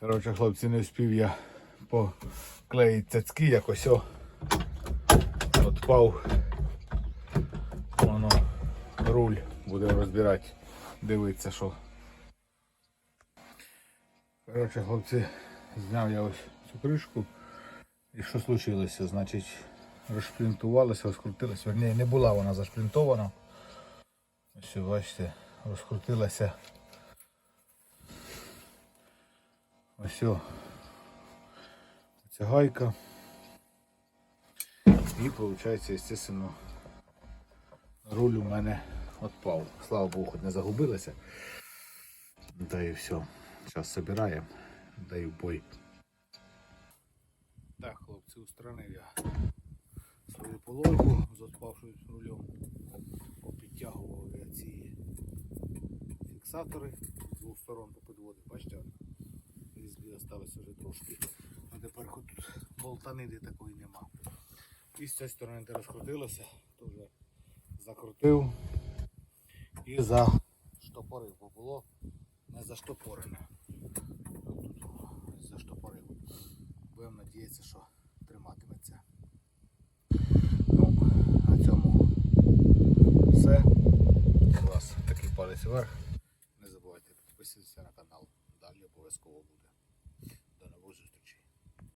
Коротше, хлопці, не встиг я поклеїти цяцьки якось о. Отпав. Воно руль буде розбирати, дивитися, що. Коротше, хлопці, зняв я ось цю кришку. І що случилося? Значить, розшплінтувалося, розкрутилося. Ні, не була вона зашплінтована. Ось бачите, розкрутилася. Ось ця гайка. І виходить, естественно, руль у мене відпав. Слава Богу, хоч не загубилася. Да і все. Зараз збираємо, даю бой. Так, хлопці, устранив я свою поломку з відпавшим рулем. Підтягував я ці фіксатори з двох сторон по підводу. Бачите, різьби залишилося вже трошки. А тепер хоч тут болтаниди такої нема. І з цієї сторони те розкрутилося, то вже закрутив і заштопорив, бо було не заштопорене. Тут заштопорив. Будемо надіятися, що триматиметься. Ну, на цьому все. У вас такий палець вверх. Не забувайте підписуватися на канал. Далі обов'язково буде.